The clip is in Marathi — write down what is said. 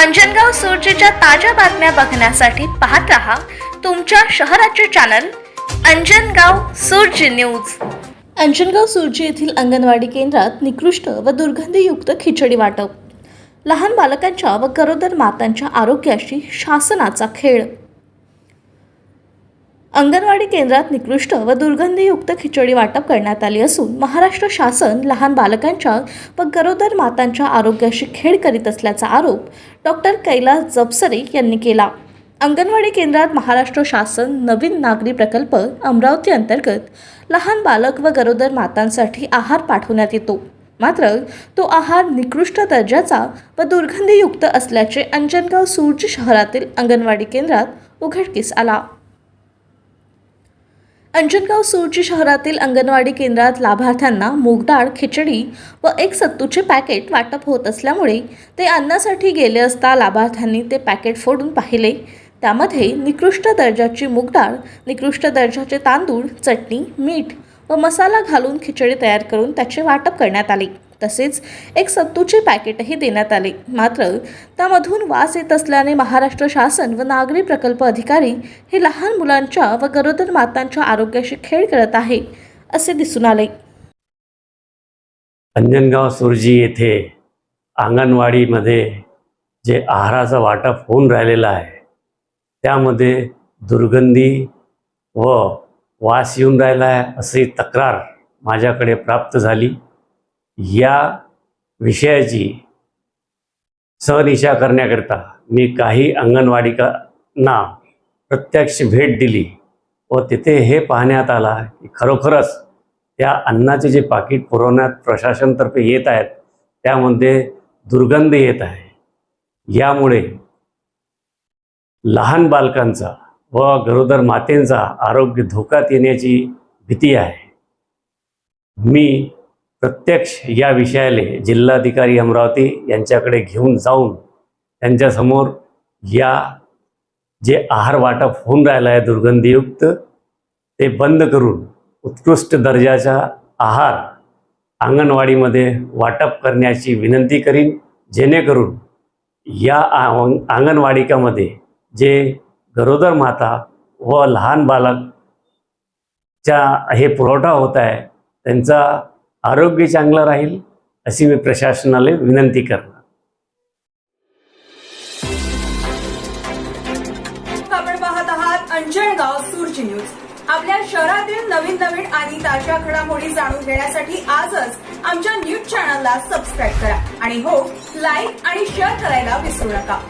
अंजनगाव सुरजेच्या ताज्या बातम्या बघण्यासाठी पाहत रहा तुमच्या शहराचे चॅनल अंजनगाव सुरजी न्यूज अंजनगाव सुरजी येथील अंगणवाडी केंद्रात निकृष्ट व दुर्गंधीयुक्त खिचडी वाटप. लहान बालकांच्या व गरोदर मातांच्या आरोग्याशी शासनाचा खेळ. अंगणवाडी केंद्रात निकृष्ट व दुर्गंधीयुक्त खिचडी वाटप करण्यात आली असून महाराष्ट्र शासन लहान बालकांच्या व गरोदर मातांच्या आरोग्याशी खेळ करीत असल्याचा आरोप डॉक्टर कैलास जपसरे यांनी केला. अंगणवाडी केंद्रात महाराष्ट्र शासन नवीन नागरी प्रकल्प अमरावती अंतर्गत लहान बालक व गरोदर मातांसाठी आहार पाठवण्यात येतो. मात्र तो आहार निकृष्ट दर्जाचा व दुर्गंधीयुक्त असल्याचे अंजनगाव सूर्ज शहरातील अंगणवाडी केंद्रात उघडकीस आला. अंजनगाव सुरजी शहरातील अंगणवाडी केंद्रात लाभार्थ्यांना मूगडाळ खिचडी व एक सत्तूचे पॅकेट वाटप होत असल्यामुळे ते अन्नासाठी गेले असता लाभार्थ्यांनी ते पॅकेट फोडून पाहिले. त्यामध्ये निकृष्ट दर्जाची मूगडाळ निकृष्ट दर्जाचे तांदूळ चटणी मीठ व मसाला घालून खिचडी तयार करून त्याचे वाटप करण्यात आले. तसेच एक सत्तूचे पॅकेटही देण्यात आले. मात्र त्यामधून वास येत असल्याने महाराष्ट्र शासन व नागरी प्रकल्प अधिकारी हे लहान मुलांच्या व गरोदर मातांच्या आरोग्याशी खेळ करत आहे असे दिसून आले. अंजनगाव सुरजी येथे अंगणवाडीमध्ये जे आहाराचं वाटप होऊन राहिलेला आहे त्यामध्ये दुर्गंधी व वास येऊन राहिला आहे अशी तक्रार माझ्याकडे प्राप्त झाली. या विषयाची सहनिशा करण्याकरिता मी काही अंगणवाडिकांना प्रत्यक्ष भेट दिली व तिथे हे पाहण्यात आला की खरोखरच त्या अन्नाचे जे पाकिट पुरवण्यात प्रशासनतर्फे येत आहेत त्यामध्ये दुर्गंध येत आहे. यामुळे लहान बालकांचा व गरोदर मातेंचा आरोग्य धोक्यात येण्याची भीती आहे. मी प्रत्यक्ष या विषयाले जिल्हाधिकारी अमरावती यांच्याकडे घेऊन जाऊन त्यांच्यासमोर या जे आहार वाटप होऊन राहिलं आहे दुर्गंधीयुक्त ते बंद करून उत्कृष्ट दर्जाचा आहार अंगणवाडीमध्ये वाटप करण्याची विनंती करीन जेणेकरून या आंग अंगणवाडिकामध्ये जे गरोदर माता व लहान बालकच्या हे पुरवठा होत आहे त्यांचा आरोग्य चांगलं राहील अशी मी प्रशासनाला विनंती करणार. आपण पाहत आहात अंजनगाव सूरची न्यूज. आपल्या शहरातील नवीन नवीन आणि ताज्या घडामोडी जाणून घेण्यासाठी आजच आमच्या न्यूज चॅनलला सबस्क्राईब करा आणि हो लाईक आणि शेअर करायला विसरू नका.